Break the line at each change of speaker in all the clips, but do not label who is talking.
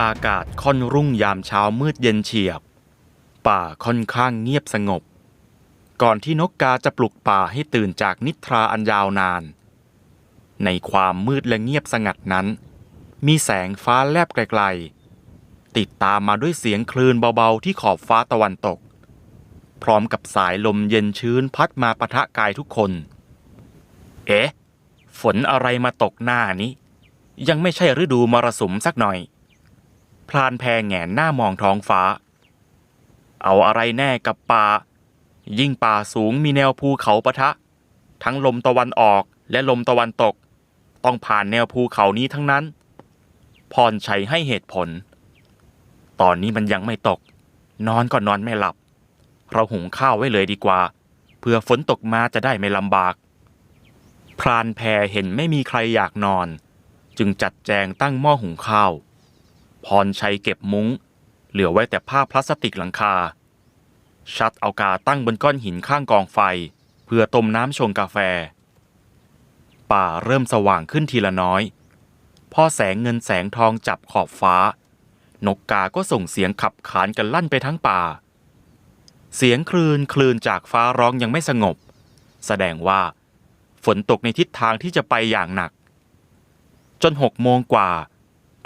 อากาศค่อนรุ่งยามเช้ามืดเย็นเฉียบ ป่าค่อนข้างเงียบสงบ ก่อนที่นกกาจะปลุกป่าให้ตื่นจากนิทราอันยาวนาน ในความมืดและเงียบสงัดนั้น มีแสงฟ้าแลบไกลๆ ติดตามมาด้วยเสียงคลื่นเบาๆที่ขอบฟ้าตะวันตก พร้อมกับสายลมเย็นชื้นพัดมาปะทะกายทุกคน เอ๊ะ ฝนอะไรมาตกหน้านี้ ยังไม่ใช่ฤดูมรสุมสักหน่อย ลานแพงแงนหน้ามองท้องฟ้า เอาอะไรแน่กับป่า ยิ่งป่าสูงมีแนวภูเขาปะทะ ทั้งลมตะวันออกและลมตะวันตก ต้องผ่านแนวภูเขานี้ทั้งนั้น พรชัยให้เหตุผล ตอนนี้มันยังไม่ตก นอนก็นอนไม่หลับ เราหุงข้าวไว้เลยดีกว่า เพื่อฝนตกมาจะได้ไม่ลำบาก พรานแพเห็นไม่มีใครอยากนอน จึงจัดแจงตั้งหม้อหุงข้าว พรชัยเก็บมุง้ง เหลือไว้แต่ผ้าพลาสติกหลังคา ชัดเอากาตั้งบนก้อนหินข้างกองไฟ เพื่อต้มน้ำชงกาแฟ ป่าเริ่มสว่างขึ้นทีละน้อย พอแสงเงินแสงทองจับขอบฟ้า นกกาก็ส่งเสียงขับขานกันลั่นไปทั้งป่า เสียงคลื่นคลื่นจากฟ้าร้องยังไม่สงบ แสดงว่า ฝนตกในทิศทางที่จะไปอย่างหนัก จนหกโมงกว่า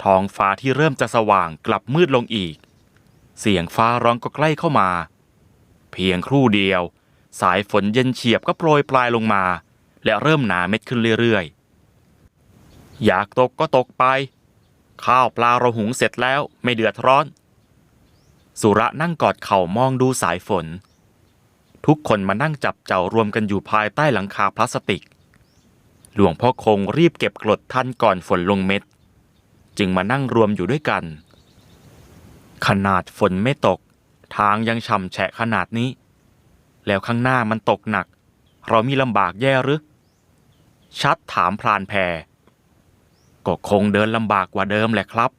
ท้องฟ้าที่เริ่มจะสว่างกลับมืดลงอีก เสียงฟ้าร้องก็ใกล้เข้ามา เพียงครู่เดียว สายฝนเย็นเฉียบก็โปรยปลายลงมา และเริ่มหนาเม็ดขึ้นเรื่อยๆ อยากตกก็ตกไป ข้าวปลาเราหุงเสร็จแล้วไม่เดือดร้อน สุระนั่งกอดเข่ามองดูสายฝน ทุกคนมานั่งจับเจ้ารวมกันอยู่ภายใต้หลังคาพลาสติก หลวงพ่อคงรีบเก็บกรดท่านก่อนฝนลงเม็ด จึงมานั่งรวมอยู่ด้วยกัน ขนาดฝนไม่ตก ทางยังฉ่ำแฉะขนาดนี้ แล้วข้างหน้ามันตกหนัก เรามีลำบากแย่หรือ ชัดถามพรานแพรก็คงเดินลำบากกว่าเดิมแหละครับ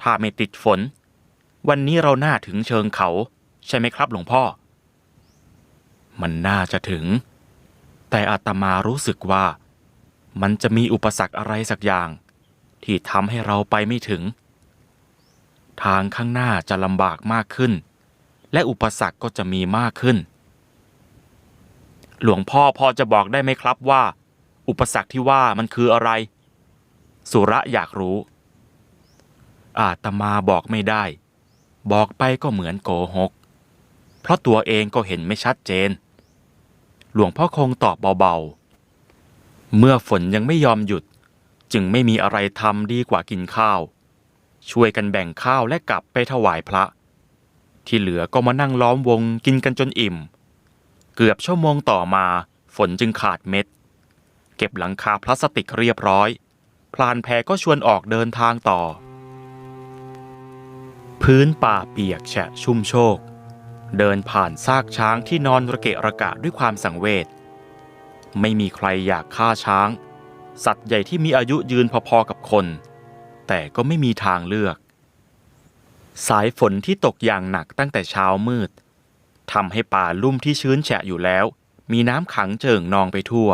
ถ้าไม่ติดฝน วันนี้เราหน้าถึงเชิงเขา ใช่ไหมครับหลวงพ่อ มันน่าจะถึง แต่อาตมารู้สึกว่า มันจะมีอุปสรรคอะไรสักอย่าง ที่ทำให้เราไปไม่ถึง ทางข้างหน้าจะลำบากมากขึ้น และอุปสรรคก็จะมีมากขึ้น หลวงพ่อพอจะบอกได้ไหมครับว่า อุปสรรคที่ว่ามันคืออะไร สุระอยากรู้ อาตมาบอกไม่ได้ บอกไปก็เหมือนโกหก เพราะตัวเองก็เห็นไม่ชัดเจน หลวงพ่อคงตอบเบาๆเมื่อฝนยังไม่ยอมหยุด จึงไม่มีอะไรทำดีกว่ากินข้าว ช่วยกันแบ่งข้าวและกลับไปถวายพระ ที่เหลือก็มานั่งล้อมวงกินกันจนอิ่ม เกือบชั่วโมงต่อมาฝนจึงขาดเม็ด เก็บหลังคาพลาสติกเรียบร้อย พลานแพก็ชวนออกเดินทางต่อ พื้นป่าเปียกแฉะชุ่มโชก เดินผ่านซากช้างที่นอนระเกะระกะด้วยความสังเวชไม่มีใครอยากฆ่าช้าง สัตว์ใหญ่ที่มีอายุยืนพอๆกับคน แต่ก็ไม่มีทางเลือก สายฝนที่ตกอย่างหนักตั้งแต่เช้ามืดทำให้ป่าลุ่มที่ชื้นแฉะอยู่แล้ว มีน้ำขังเจิ่งนองไปทั่ว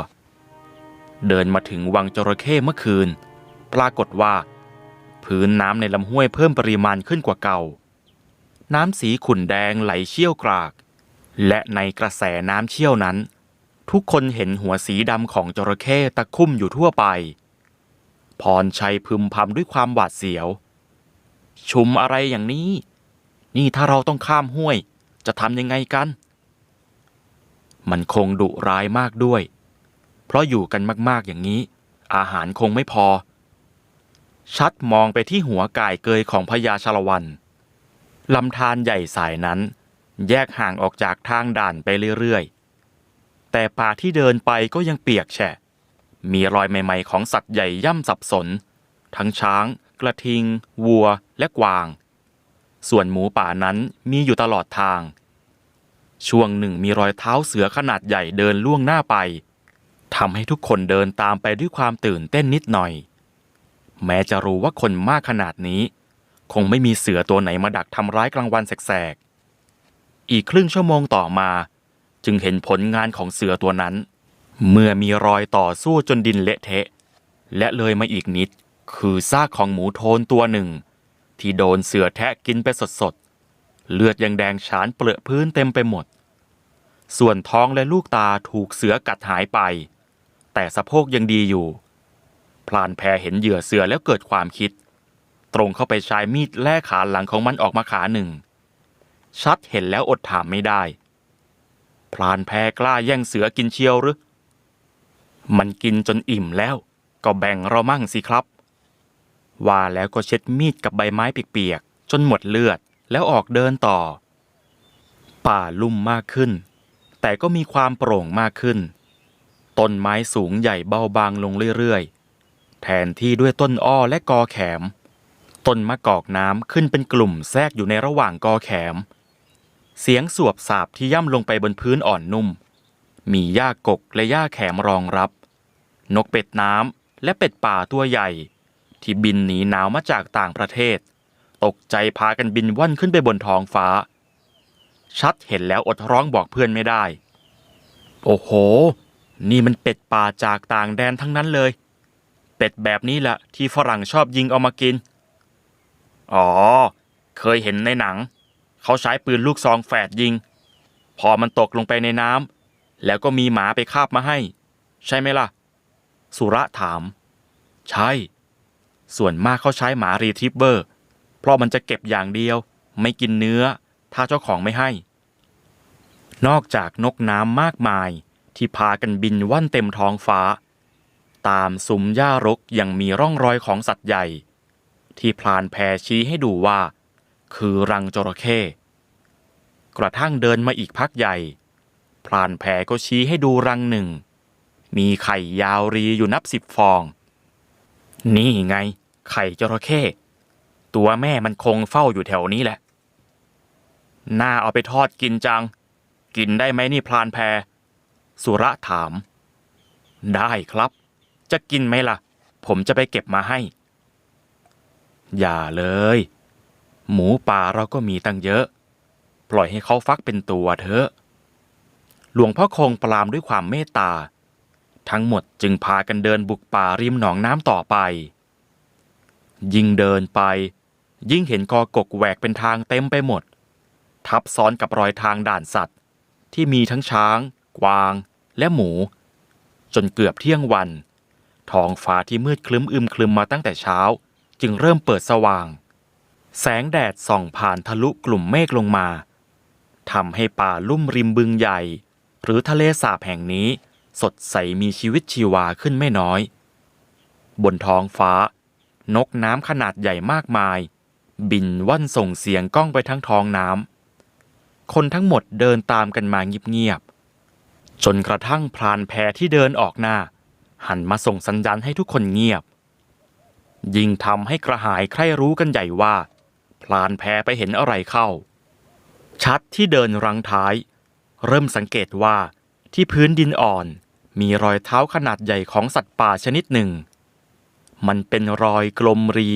เดินมาถึงวังจระเข้เมื่อคืน ปรากฏว่า พื้นน้ำในลำห้วยเพิ่มปริมาณขึ้นกว่าเก่า น้ำสีขุ่นแดงไหลเชี่ยวกราก และในกระแสน้ำเชี่ยวนั้น ทุกคนเห็นหัวสีดำของจระเข้ตะคุ่มอยู่ทั่วไป พรชัยพึมพำด้วยความหวาดเสียว ชุมอะไรอย่างนี้ นี่ถ้าเราต้องข้ามห้วย จะทำยังไงกัน มันคงดุร้ายมากด้วย เพราะอยู่กันมากๆอย่างนี้ อาหารคงไม่พอ ชัดมองไปที่หัวก่ายเกยของพญาชละวันลำธารใหญ่สายนั้น แยกห่างออกจากทางด่านไปเรื่อย แต่ป่าที่เดินไปก็ยังเปียกแฉะ มีรอยใหม่ ๆ ของสัตว์ใหญ่ย่ำสับสน ทั้งช้าง กระทิง วัว และกวาง ส่วนหมูป่านั้นมีอยู่ตลอดทาง ช่วงหนึ่งมีรอยเท้าเสือขนาดใหญ่เดินล่วงหน้าไปทำให้ทุกคนเดินตามไปด้วยความตื่นเต้นนิดหน่อย แม้จะรู้ว่าคนมากขนาดนี้ คงไม่มีเสือตัวไหนมาดักทำร้ายกลางวันแสกๆอีกครึ่งชั่วโมงต่อมา จึงเห็นผลงานของเสือตัวนั้น เมื่อมีรอยต่อสู้จนดินเละเทะ และเลยมาอีกนิด คือซากของหมูโทนตัวหนึ่ง ที่โดนเสือแทะกินไปสดๆ เลือดยังแดงฉานเปลือะพื้นเต็มไปหมด ส่วนท้องและลูกตาถูกเสือกัดหายไป แต่สะโพกยังดีอยู่ พลานแพเห็นเหยื่อเสือแล้วเกิดความคิด ตรงเข้าไปใช้มีดแล่ขาหลังของมันออกมาขาหนึ่งชัดเห็นแล้วอดถามไม่ได้ พลานแพ้กล้าแย่งเสือกินเชียวหรือ มันกินจนอิ่มแล้วก็แบ่งเรามั่งสิครับ ว่าแล้วก็เช็ดมีดกับใบไม้เปียกๆจนหมดเลือดแล้วออกเดินต่อ ป่าลุ่มมากขึ้น แต่ก็มีความโปร่งมากขึ้น ต้นไม้สูงใหญ่เบาบางลงเรื่อยๆ แทนที่ด้วยต้นอ้อและกอแขม ต้นมะกอกน้ำขึ้นเป็นกลุ่มแทรกอยู่ในระหว่างกอแขม เสียงสวบสาบที่ย่ำลงไปบนพื้นอ่อนนุ่ม มีหญ้ากกและหญ้าแขมรองรับ นกเป็ดน้ำและเป็ดป่าตัวใหญ่ ที่บินหนีหนาวมาจากต่างประเทศ ตกใจพากันบินว่อนขึ้นไปบนท้องฟ้า ชัดเห็นแล้วอดร้องบอกเพื่อนไม่ได้ โอ้โห นี่มันเป็ดป่าจากต่างแดนทั้งนั้นเลย เป็ดแบบนี้แหละที่ฝรั่งชอบยิงเอามากิน อ๋อ เคยเห็นในหนัง เขาใช้ปืนลูกซองแฝดยิง พอมันตกลงไปในน้ำแล้วก็มีหมาไปคาบมาให้ ใช่ไหมล่ะ สุระถาม ใช่ ส่วนมากเขาใช้หมารีทริฟเวอร์ เพราะมันจะเก็บอย่างเดียว ไม่กินเนื้อ ถ้าเจ้าของไม่ให้ นอกจากนกน้ำมากมายที่พากันบินว่อนเต็มท้องฟ้า ตามซุ้มหญ้ารกยังมีร่องรอยของสัตว์ใหญ่ ที่พลานแพชี้ให้ดูว่า คือรังจระเข้กระทั่งเดินมาอีกพักใหญ่พลานแพก็ชี้ให้ดูรังหนึ่ง มีไข่ยาวรีอยู่นับสิบฟอง นี่ไง ไข่จระเข้ตัวแม่มันคงเฝ้าอยู่แถวนี้แหละ น่าเอาไปทอดกินจัง กินได้ไหมนี่พลานแพสุระถาม ได้ครับ จะกินไหมล่ะ ผมจะไปเก็บมาให้ อย่าเลย หมูป่าเราก็มีตั้งเยอะ ปล่อยให้เขาฟักเป็นตัวเถอะ หลวงพ่อคงปรามด้วยความเมตตา ทั้งหมดจึงพากันเดินบุกป่าริมหนองน้ำต่อไป ยิ่งเดินไป ยิ่งเห็นกอกกแหวกเป็นทางเต็มไปหมด ทับซ้อนกับรอยทางด่านสัตว์ ที่มีทั้งช้าง กวาง และหมู จนเกือบเที่ยงวันท้องฟ้าที่มืดคลึ้มอึมคลึมมาตั้งแต่เช้า จึงเริ่มเปิดสว่าง แสงแดดส่องผ่านทะลุกลุ่มเมฆลงมาทำให้ป่าลุ่มริมบึงใหญ่ หรือทะเลสาบแห่งนี้ สดใสมีชีวิตชีวาขึ้นไม่น้อย บนท้องฟ้า นกน้ำขนาดใหญ่มากมาย บินว่อนส่งเสียงก้องไปทั้งท้องน้ำคนทั้งหมดเดินตามกันมาเงียบๆจนกระทั่งพรานแพที่เดินออกหน้า หันมาส่งสัญญาณให้ทุกคนเงียบ ยิ่งทำให้กระหายใคร่รู้กันใหญ่ว่า พลานแพไปเห็นอะไรเข้า ชัดที่เดินรังท้าย เริ่มสังเกตว่าที่พื้นดินอ่อนมีรอยเท้าขนาดใหญ่ของสัตว์ป่าชนิดหนึ่ง มันเป็นรอยกลมรี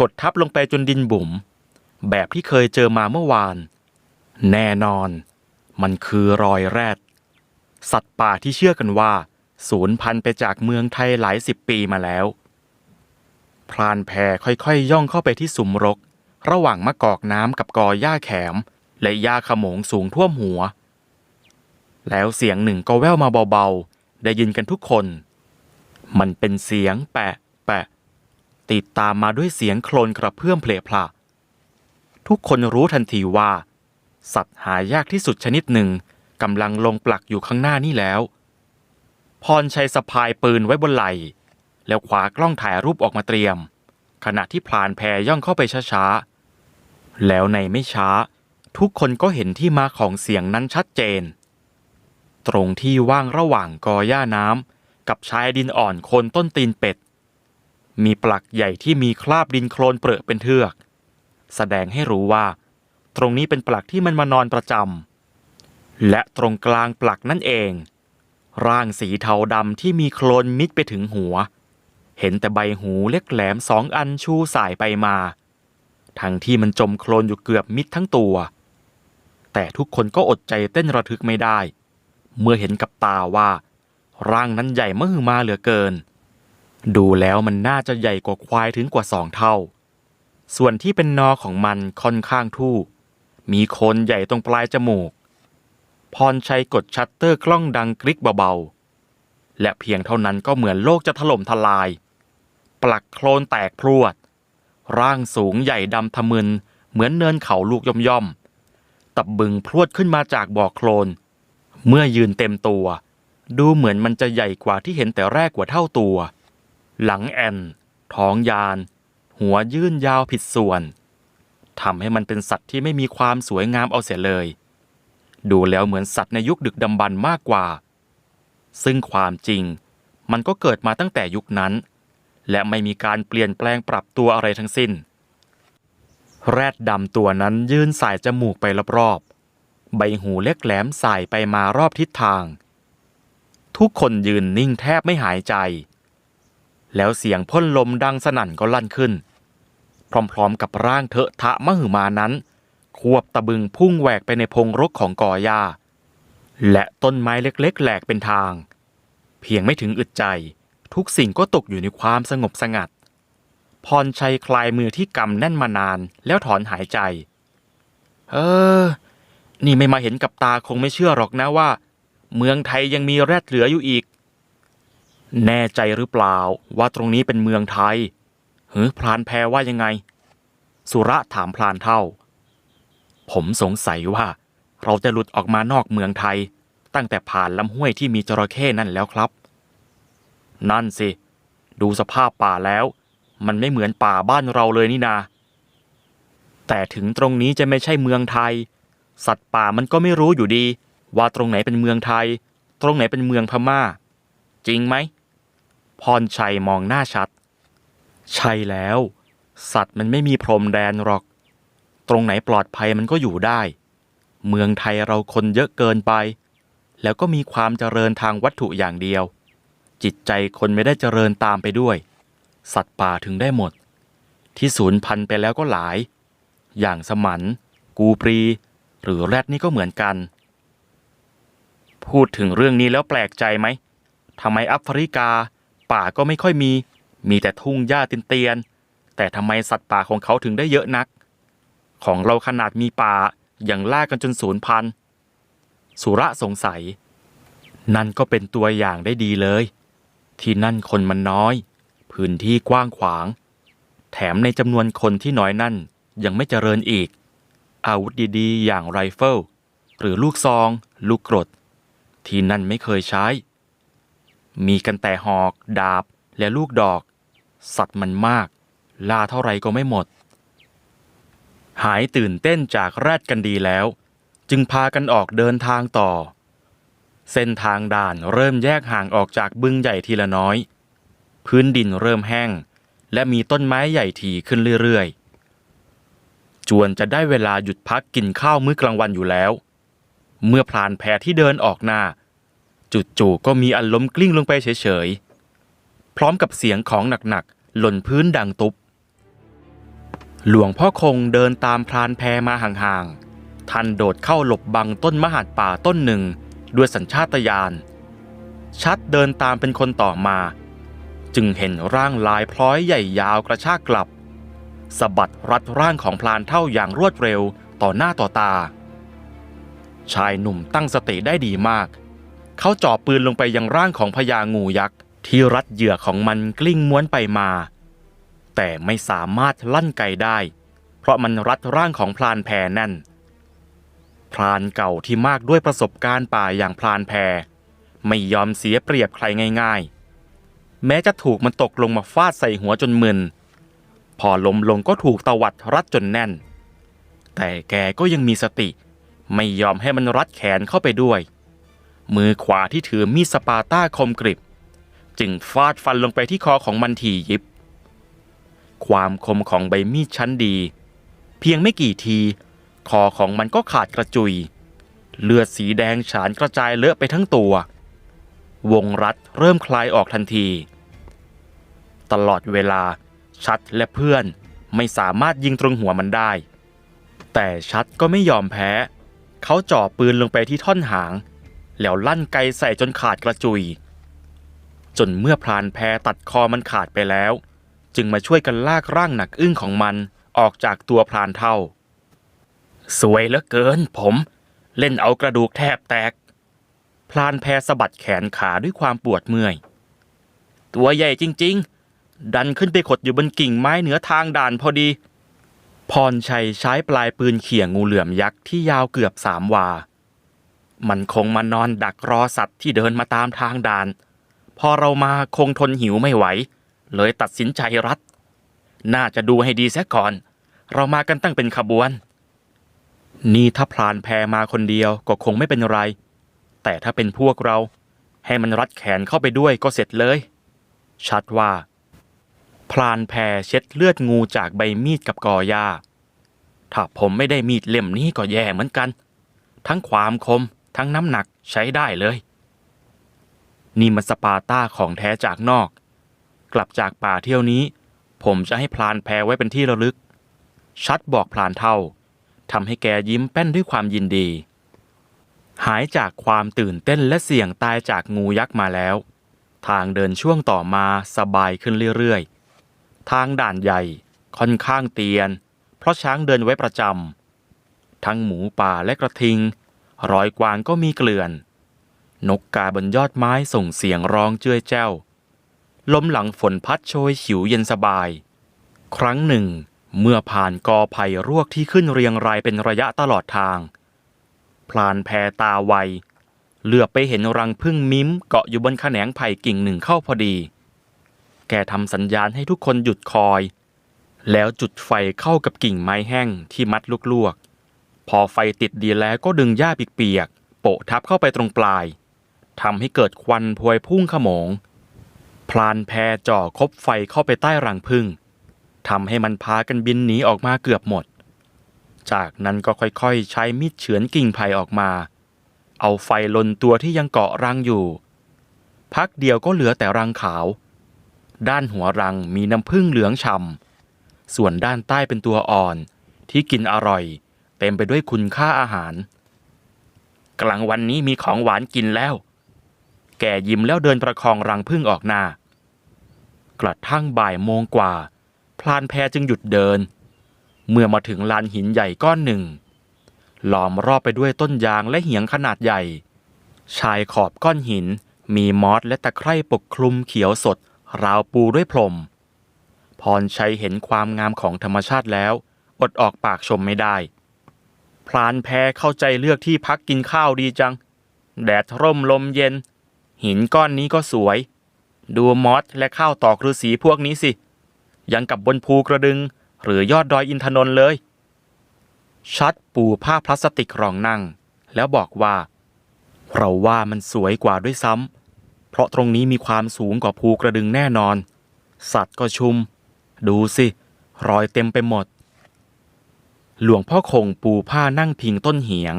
กดทับลงไปจนดินบุ๋ม แบบที่เคยเจอมาเมื่อวาน แน่นอน มันคือรอยแรด สัตว์ป่าที่เชื่อกันว่าสูญพันธุ์ไปจากเมืองไทยหลายสิบปีมาแล้ว พรานแพรค่อยๆย่องเข้าไปที่สุมรก ระหว่างมะกอกน้ำกับกอหญ้าแขม และหญ้าขมงสูงท่วมหัว แล้วเสียงหนึ่งก็แว่วมาเบาๆ ได้ยินกันทุกคน มันเป็นเสียงแปะแปะ ติดตามมาด้วยเสียงโคลนกระเพื่อมเพลพลาทุกคนรู้ทันทีว่า สัตว์หายากที่สุดชนิดหนึ่งกำลังลงปลักอยู่ข้างหน้านี่แล้ว พรชัยสะพายปืนไว้บนไหล่แล้วขวากล้องถ่ายรูปออกมาเตรียม ขณะที่พลานแพย่องเข้าไปช้าๆ แล้วในไม่ช้า ทุกคนก็เห็นที่มาของเสียงนั้นชัดเจน ตรงที่ว่างระหว่างกอหญ้าน้ำกับชายดินอ่อนโคนต้นตีนเป็ด มีปลักใหญ่ที่มีคราบดินโคลนเปรอะเป็นเทือก แสดงให้รู้ว่า ตรงนี้เป็นปลักที่มันมานอนประจำและตรงกลางปลักนั่นเอง ร่างสีเทาดำที่มีโคลนมิดไปถึงหัว เห็นแต่ใบหูเล็กแหลมสองอันชูสายไปมา ทั้งที่มันจมโคลนอยู่เกือบมิดทั้งตัว แต่ทุกคนก็อดใจเต้นระทึกไม่ได้ เมื่อเห็นกับตาว่า ร่างนั้นใหญ่มหึมาเหลือเกิน ดูแล้วมันน่าจะใหญ่กว่าควายถึงกว่าสองเท่า ส่วนที่เป็นนอของมันค่อนข้างทู่ มีโคนใหญ่ตรงปลายจมูก พรชัยกดชัตเตอร์กล้องดังกริกเบาๆ และเพียงเท่านั้นก็เหมือนโลกจะถล่มทลาย ปลักโคลนแตกพรวด ร่างสูงใหญ่ดำทะมึน เหมือนเนินเขาลูกย่อมๆตับบึงพรวดขึ้นมาจากบ่อโคลน เมื่อยืนเต็มตัว ดูเหมือนมันจะใหญ่กว่าที่เห็นแต่แรกกว่าเท่าตัว หลังแอนท้องยาน หัวยื่นยาวผิดส่วนทำให้มันเป็นสัตว์ที่ไม่มีความสวยงามเอาเสียเลย ดูแล้วเหมือนสัตว์ในยุคดึกดำบรรมากกว่า ซึ่งความจริง มันก็เกิดมาตั้งแต่ยุคนั้น และไม่มีการเปลี่ยนแปลงปรับตัวอะไรทั้งสิ้น แรดดำตัวนั้นยื่นสายจมูกไปรอบๆ ใบหูเล็กแหลมสายไปมารอบทิศทาง ทุกคนยืนนิ่งแทบไม่หายใจ แล้วเสียงพ่นลมดังสนั่นก็ลั่นขึ้น พร้อมๆกับร่างเถอะทะมหึมานั้น ควบตะบึงพุ่งแหวกไปในพงรกของกอหญ้าและต้นไม้เล็กๆ แหลกเป็นทาง เพียงไม่ถึงอึดใจ ทุกสิ่งก็ตกอยู่ในความสงบสงัด พรชัยคลายมือที่กำแน่นมานานแล้วถอนหายใจ เออ นี่ไม่มาเห็นกับตาคงไม่เชื่อหรอกนะว่า เมืองไทยยังมีแรดเหลืออยู่อีก แน่ใจหรือเปล่าว่าตรงนี้เป็นเมืองไทยเฮ้พรานแพรว่ายังไง สุระถามพลานเท่า ผมสงสัยว่า เราจะหลุดออกมานอกเมืองไทย ตั้งแต่ผ่านลำห้วยที่มีจระเข้นั่นแล้วครับ นั่นสิ ดูสภาพป่าแล้ว มันไม่เหมือนป่าบ้านเราเลยนี่นา แต่ถึงตรงนี้จะไม่ใช่เมืองไทย สัตว์ป่ามันก็ไม่รู้อยู่ดี ว่าตรงไหนเป็นเมืองไทย ตรงไหนเป็นเมืองพม่า จริงไหมพรชัยมองหน้าชัด ใช่แล้ว สัตว์มันไม่มีพรมแดนหรอก ตรงไหนปลอดภัยมันก็อยู่ได้ เมืองไทยเราคนเยอะเกินไป แล้วก็มีความเจริญทางวัตถุอย่างเดียว จิตใจคนไม่ได้เจริญตามไปด้วย สัตว์ป่าถึงได้หมด ที่สูญพันธุ์ไปแล้วก็หลาย อย่างสมันกูปรี หรือแรดนี่ก็เหมือนกัน พูดถึงเรื่องนี้แล้วแปลกใจไหมทำไมแอฟริกา ป่าก็ไม่ค่อยมี มีแต่ทุ่งหญ้าเตียนๆแต่ทำไมสัตว์ป่าของเขาถึงได้เยอะนัก ของเราขนาดมีป่าอยังล่ากันจนสูญพันธุ์สุระสงสัย นั่นก็เป็นตัวอย่างได้ดีเลย ที่นั่นคนมันน้อย พื้นที่กว้างขวาง แถมในจำนวนคนที่น้อยนั่นยังไม่เจริญอีก อาวุธดีๆ อย่างไรเฟิลหรือลูกซอง ลูกกรด ที่นั่นไม่เคยใช้ มีกันแต่หอก ดาบและลูกดอก สัตว์มันมาก ล่าเท่าไรก็ไม่หมด หายตื่นเต้นจากแรดกันดีแล้ว จึงพากันออกเดินทางต่อ เส้นทางด่านเริ่มแยกห่างออกจากบึงใหญ่ทีละน้อย พื้นดินเริ่มแห้ง และมีต้นไม้ใหญ่ทีขึ้นเรื่อยๆ จวนจะได้เวลาหยุดพักกินข้าวมื้อกลางวันอยู่แล้ว เมื่อพลานแพที่เดินออกหน้า จู่ๆก็มีอันล้มกลิ้งลงไปเฉยๆ พร้อมกับเสียงของหนักๆ หล่นพื้นดังตุบหลวงพ่อคงเดินตามพรานแพมาห่างๆ ท่านโดดเข้าหลบบังต้นมหาดป่าต้นหนึ่ง ด้วยสัญชาตญาณชัดเดินตามเป็นคนต่อมา จึงเห็นร่างลายพร้อยใหญ่ยาวกระชากกลับสะบัดรัดร่างของพลานเท่าอย่างรวดเร็วต่อหน้าต่อตา ชายหนุ่มตั้งสติได้ดีมาก เขาจ่อปืนลงไปยังร่างของพญางูยักษ์ที่รัดเหยื่อของมันกลิ้งม้วนไปมา แต่ไม่สามารถลั่นไกได้ เพราะมันรัดร่างของพลานแพแน่น พรานเก่าที่มากด้วยประสบการณ์ป่าอย่างพลานแพไม่ยอมเสียเปรียบใครง่ายๆ แม้จะถูกมันตกลงมาฟาดใส่หัวจนมึน พอล้มลงก็ถูกตวัดรัดจนแน่น แต่แกก็ยังมีสติ ไม่ยอมให้มันรัดแขนเข้าไปด้วย มือขวาที่ถือมีดสปาต้าคมกริบ จึงฟาดฟันลงไปที่คอของมันทียิบ ความคมของใบมีดชั้นดี เพียงไม่กี่ที คอของมันก็ขาดกระจุย เลือดสีแดงฉานกระจายเลอะไปทั้งตัว วงรัดเริ่มคลายออกทันที ตลอดเวลาชัดและเพื่อนไม่สามารถยิงตรงหัวมันได้ แต่ชัดก็ไม่ยอมแพ้ เขาจ่อปืนลงไปที่ท่อนหาง แล้วลั่นไกใส่จนขาดกระจุย จนเมื่อพรานแพตัดคอมันขาดไปแล้ว จึงมาช่วยกันลากร่างหนักอึ้งของมันออกจากตัวพรานเท่า สวยเหลือเกินผม เล่นเอากระดูกแทบแตก พลานแพสะบัดแขนขาด้วยความปวดเมื่อย ตัวใหญ่จริง ๆ ดันขึ้นไปขดอยู่บนกิ่งไม้เหนือทางด่านพอดี พรชัยใช้ปลายปืนเขี่ยงูเหลือมยักษ์ที่ยาวเกือบสามวา มันคงมานอนดักรอสัตว์ที่เดินมาตามทางด่าน พอเรามาคงทนหิวไม่ไหว เลยตัดสินใจรัด น่าจะดูให้ดีเสียก่อน เรามากันตั้งเป็นขบวน นี่ถ้าพลานแพรมาคนเดียวก็คงไม่เป็นไร แต่ถ้าเป็นพวกเรา ให้มันรัดแขนเข้าไปด้วยก็เสร็จเลย ชัดว่า พลานแพรเช็ดเลือดงูจากใบมีดกับกอหญ้าถ้าผมไม่ได้มีดเล่มนี้ก็แย่เหมือนกัน ทั้งความคมทั้งน้ำหนักใช้ได้เลย นี่มันสปาต้าของแท้จากนอก กลับจากป่าเที่ยวนี้ ผมจะให้พลานแพรไว้เป็นที่ระลึก ชัดบอกพลานเท่า ทำให้แกยิ้มแป้นด้วยความยินดี หายจากความตื่นเต้นและเสี่ยงตายจากงูยักษ์มาแล้ว ทางเดินช่วงต่อมาสบายขึ้นเรื่อยๆ ทางด่านใหญ่ค่อนข้างเตียน เพราะช้างเดินไว้ประจำทั้งหมูป่าและกระทิง รอยกวางก็มีเกลื่อน นกกาบนยอดไม้ส่งเสียงร้องเจ้ยแจ้วลมหลังฝนพัดโชยฉิวเย็นสบาย ครั้งหนึ่ง เมื่อผ่านกอไผ่รวกที่ขึ้นเรียงรายเป็นระยะตลอดทาง พลานแพตาไวเหลือไปเห็นรังพึ่งมิ้มเกาะอยู่บนแขนงไผ่กิ่งหนึ่งเข้าพอดี แกทำสัญญาณให้ทุกคนหยุดคอย แล้วจุดไฟเข้ากับกิ่งไม้แห้งที่มัดลวกๆ พอไฟติดดีแล้วก็ดึงหญ้าเปียกๆโปะทับเข้าไปตรงปลายทำให้เกิดควันพวยพุ่งขโมง พลานแพจ่อคบไฟเข้าไปใต้รังพึ่ง ทำให้มันพากันบินหนีออกมาเกือบหมด จากนั้นก็ค่อยๆ ใช้มีดเฉือนกิ่งไผ่ออกมา เอาไฟลนตัวที่ยังเกาะรังอยู่ พักเดียวก็เหลือแต่รังขาว ด้านหัวรังมีน้ำผึ้งเหลืองฉ่ำส่วนด้านใต้เป็นตัวอ่อนที่กินอร่อย เต็มไปด้วยคุณค่าอาหาร กลางวันนี้มีของหวานกินแล้ว แกยิ้มแล้วเดินประคองรังผึ้งออกหน้ากระทั่งบ่ายโมงกว่า พลานแพจึงหยุดเดิน เมื่อมาถึงลานหินใหญ่ก้อนหนึ่ง ล้อมรอบไปด้วยต้นยางและเหียงขนาดใหญ่ ชายขอบก้อนหินมีมอสและตะไคร่ปกคลุมเขียวสด ราวปูด้วยพรม พรชัยเห็นความงามของธรรมชาติแล้ว อดออกปากชมไม่ได้ พลานแพเข้าใจเลือกที่พักกินข้าวดีจัง แดดร่มลมเย็น หินก้อนนี้ก็สวย ดูมอสและข้าวตอกฤาษีพวกนี้สิ ยังกับบนภูกระดึง หรือยอดดอยอินทนนท์เลย ชัดปูผ้าพลาสติกรองนั่ง แล้วบอกว่า เราว่ามันสวยกว่าด้วยซ้ำเพราะตรงนี้มีความสูงกว่าภูกระดึงแน่นอน สัตว์ก็ชุม ดูสิ รอยเต็มไปหมด หลวงพ่อคงปูผ้านั่งพิงต้นเหียง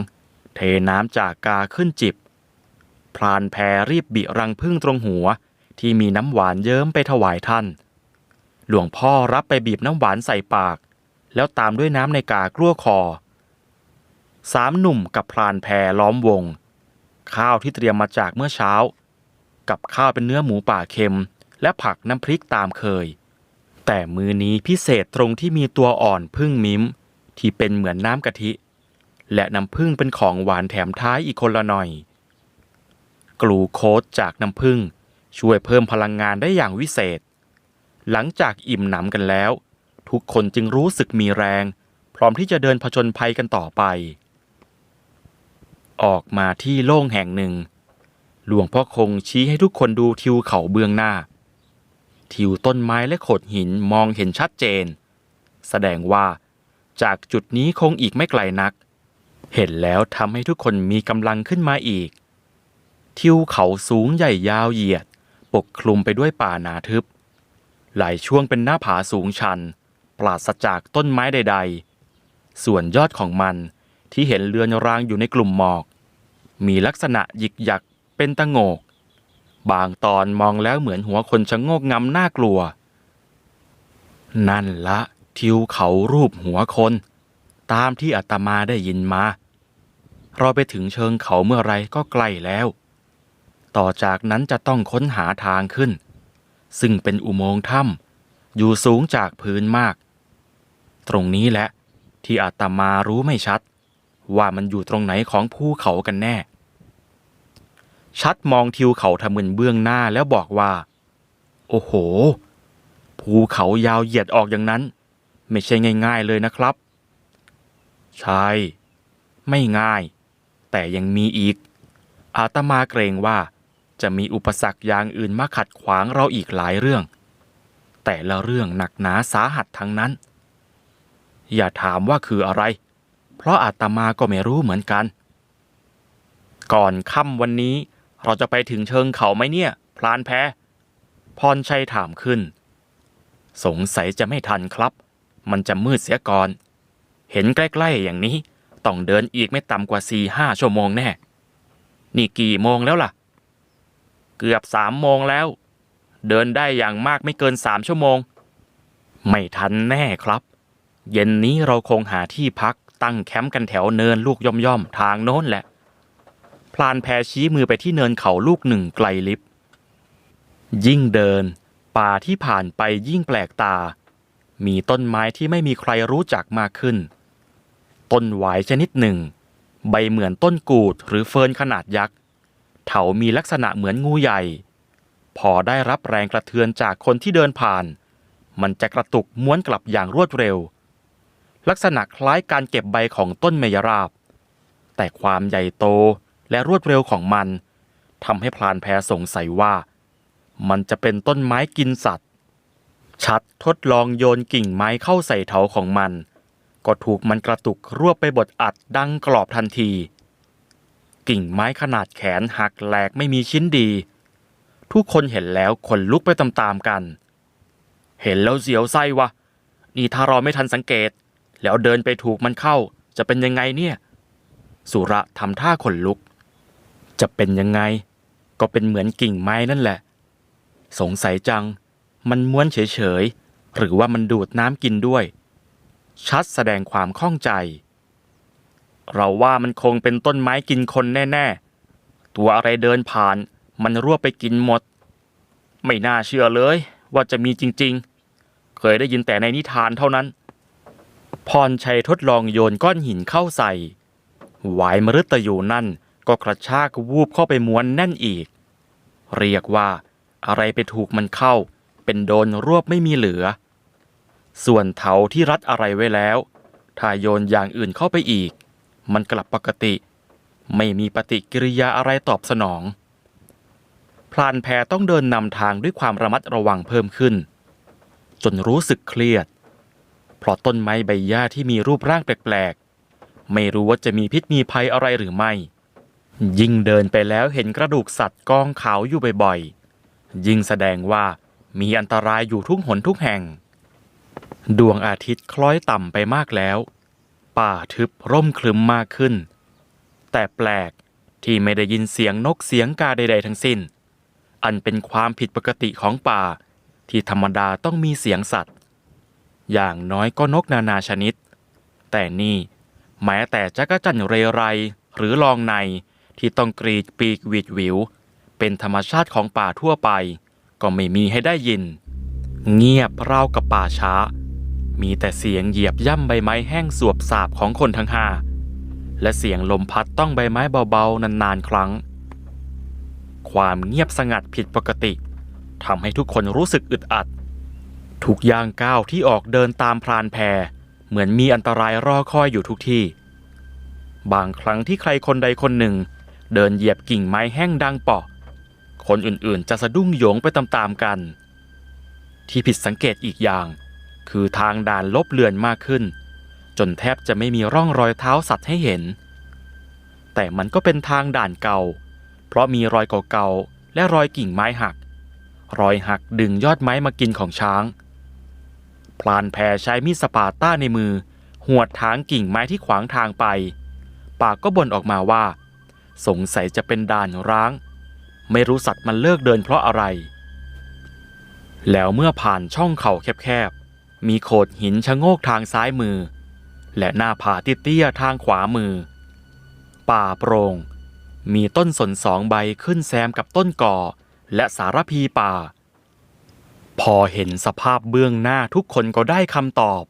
เทน้ำจากกาขึ้นจิบพรานแพรรีบบิรังพึ่งตรงหัวที่มีน้ำหวานเยิ้มไปถวายท่าน หลวงพ่อรับไปบีบน้ำหวานใส่ปาก แล้วตามด้วยน้ำในกากลั้วคอ สามหนุ่มกับพรานแพรล้อมวง ข้าวที่เตรียมมาจากเมื่อเช้า กับข้าวเป็นเนื้อหมูป่าเค็ม และผักน้ำพริกตามเคย แต่มือนี้พิเศษตรงที่มีตัวอ่อนพึ่งมิ้ม ที่เป็นเหมือนน้ำกะทิ และน้ำผึ้งเป็นของหวานแถมท้ายอีกคนละหน่อย กลูโคสจากน้ำผึ้งช่วยเพิ่มพลังงานได้อย่างวิเศษ หลังจากอิ่มหนำกันแล้ว ทุกคนจึงรู้สึกมีแรง พร้อมที่จะเดินผจญภัยกันต่อไป ออกมาที่โล่งแห่งหนึ่ง หลวงพ่อคงชี้ให้ทุกคนดูทิวเขาเบื้องหน้า ทิวต้นไม้และโขดหินมองเห็นชัดเจน แสดงว่าจากจุดนี้คงอีกไม่ไกลนัก เห็นแล้วทำให้ทุกคนมีกำลังขึ้นมาอีก ทิวเขาสูงใหญ่ยาวเหยียด ปกคลุมไปด้วยป่าหนาทึบ หลายช่วงเป็นหน้าผาสูงชัน ปราศจากต้นไม้ใด ๆ ส่วนยอดของมันที่เห็นเลือนรางอยู่ในกลุ่มหมอก มีลักษณะหยิกหยักเป็นตะโงก บางตอนมองแล้วเหมือนหัวคนชะโงกงำน่ากลัว นั่นละทิวเขารูปหัวคน ตามที่อาตมาได้ยินมา เราไปถึงเชิงเขาเมื่อไรก็ใกล้แล้ว ต่อจากนั้นจะต้องค้นหาทางขึ้น ซึ่งเป็นอุโมงค์ถ้ำอยู่สูงจากพื้นมาก ตรงนี้แหละที่อาตมารู้ไม่ชัด ว่ามันอยู่ตรงไหนของภูเขากันแน่ ชัดมองทิวเขาทะมึนเบื้องหน้าแล้วบอกว่า โอ้โห ภูเขายาวเหยียดออกอย่างนั้น ไม่ใช่ง่าย ๆเลยนะครับ ใช่ ไม่ง่าย แต่ยังมีอีก อาตมาเกรงว่า จะมีอุปสรรคอย่างอื่นมาขัดขวางเราอีกหลายเรื่อง แต่ละเรื่องหนักหนาสาหัสทั้งนั้น อย่าถามว่าคืออะไร เพราะอาตมาก็ไม่รู้เหมือนกัน ก่อนค่ำวันนี้เราจะไปถึงเชิงเขาไหมเนี่ย พลานแพพรชัยถามขึ้น สงสัยจะไม่ทันครับ มันจะมืดเสียก่อน เห็นใกล้ๆอย่างนี้ ต้องเดินอีกไม่ต่ำกว่าสี่ห้าชั่วโมงแน่ นี่กี่โมงแล้วล่ะ เกือบสามโมงแล้ว เดินได้อย่างมากไม่เกินสามชั่วโมง ไม่ทันแน่ครับ เย็นนี้เราคงหาที่พักตั้งแคมป์กันแถวเนินลูกย่อมย่อมๆทางโน้นแหละ พลานแพชี้มือไปที่เนินเขาลูกหนึ่งไกลลิบ ยิ่งเดิน ป่าที่ผ่านไปยิ่งแปลกตา มีต้นไม้ที่ไม่มีใครรู้จักมากขึ้น ต้นหวายชนิดหนึ่ง ใบเหมือนต้นกูดหรือเฟิร์นขนาดยักษ์ เถามีลักษณะเหมือนงูใหญ่ พอได้รับแรงกระเทือนจากคนที่เดินผ่าน มันจะกระตุกม้วนกลับอย่างรวดเร็ว ลักษณะคล้ายการเก็บใบของต้นเมยราบ แต่ความใหญ่โตและรวดเร็วของมันทำให้พลานแพสงสัยว่า มันจะเป็นต้นไม้กินสัตว์ ชัดทดลองโยนกิ่งไม้เข้าใส่เถาของมัน ก็ถูกมันกระตุกรวบไปบดอัดดังกรอบทันที กิ่งไม้ขนาดแขนหักแหลกไม่มีชิ้นดี ทุกคนเห็นแล้วขนลุกไปตามๆกัน เห็นแล้วเสียวไส้วะนี่ถ้าเราไม่ทันสังเกต แล้วเดินไปถูกมันเข้า จะเป็นยังไงเนี่ย สุระทำท่าขนลุก จะเป็นยังไง ก็เป็นเหมือนกิ่งไม้นั่นแหละ สงสัยจัง มันม้วนเฉยๆหรือว่ามันดูดน้ำกินด้วย ชัดแสดงความข้องใจ เราว่ามันคงเป็นต้นไม้กินคนแน่ๆ ตัวอะไรเดินผ่าน มันรวบไปกินหมด ไม่น่าเชื่อเลยว่าจะมีจริงๆ เคยได้ยินแต่ในนิทานเท่านั้น พรชัยทดลองโยนก้อนหินเข้าใส่หวายมฤตยูนั่นก็กระชากวูบเข้าไปม้วนแน่นอีก เรียกว่าอะไรไปถูกมันเข้า เป็นโดนรวบไม่มีเหลือ ส่วนเถาที่รัดอะไรไว้แล้ว ถ้าโยนอย่างอื่นเข้าไปอีก มันกลับปกติ ไม่มีปฏิกิริยาอะไรตอบสนอง พลานแพต้องเดินนำทางด้วยความระมัดระวังเพิ่มขึ้น จนรู้สึกเครียด เพราะต้นไม้ใบหญ้าที่มีรูปร่างแปลกๆ ไม่รู้ว่าจะมีพิษมีภัยอะไรหรือไม่ ยิ่งเดินไปแล้วเห็นกระดูกสัตว์กองขาวอยู่บ่อยๆ ยิ่งแสดงว่ามีอันตรายอยู่ทุกหนทุกแห่ง ดวงอาทิตย์คล้อยต่ำไปมากแล้ว ป่าทึบร่มครึมมากขึ้น แต่แปลกที่ไม่ได้ยินเสียงนกเสียงกาใด ๆ ทั้งสิ้น อันเป็นความผิดปกติของป่า ที่ธรรมดาต้องมีเสียงสัตว์ อย่างน้อยก็นกนานาชนิด แต่นี่แม้แต่จักรจั่นเรไรหรือลองในที่ต้องกรีดปีกหวีดหวิว เป็นธรรมชาติของป่าทั่วไป ก็ไม่มีให้ได้ยิน เงียบราวกับป่าช้า มีแต่เสียงเหยียบย่ำใบไม้แห้งสวบสาบของคนทั้งห้าและเสียงลมพัดต้องใบไม้เบาๆ นานๆ ครั้ง ความเงียบสงัดผิดปกติทำให้ทุกคนรู้สึกอึดอัด ทุกย่างก้าวที่ออกเดินตามพรานแพรเหมือนมีอันตรายรอคอยอยู่ทุกที่ บางครั้งที่ใครคนใดคนหนึ่ง เดินเหยียบกิ่งไม้แห้งดังเปาะ คนอื่นๆ จะสะดุ้งโยงไปตามๆกัน ที่ผิดสังเกตอีกอย่าง คือทางด่านลบเลือนมากขึ้น จนแทบจะไม่มีร่องรอยเท้าสัตว์ให้เห็น แต่มันก็เป็นทางด่านเก่า เพราะมีรอยเก่าๆและรอยกิ่งไม้หัก รอยหักดึงยอดไม้มากินของช้าง พลานแพใช้มีดสปาต้าในมือ หวดทางกิ่งไม้ที่ขวางทางไป ปากก็บ่นออกมาว่า สงสัยจะเป็นด่านร้าง ไม่รู้สัตว์มันเลิกเดินเพราะอะไรแล้วเมื่อผ่านช่องเขาแคบ มีโขดหินชะโงกทางซ้ายมือ และหน้าผาเตี้ยๆทางขวามือ ป่าโปร่ง มีต้นสนสองใบขึ้นแซมกับต้นก่อ และสารพีป่า พอเห็นสภาพเบื้องหน้าทุกคนก็ได้คำตอบ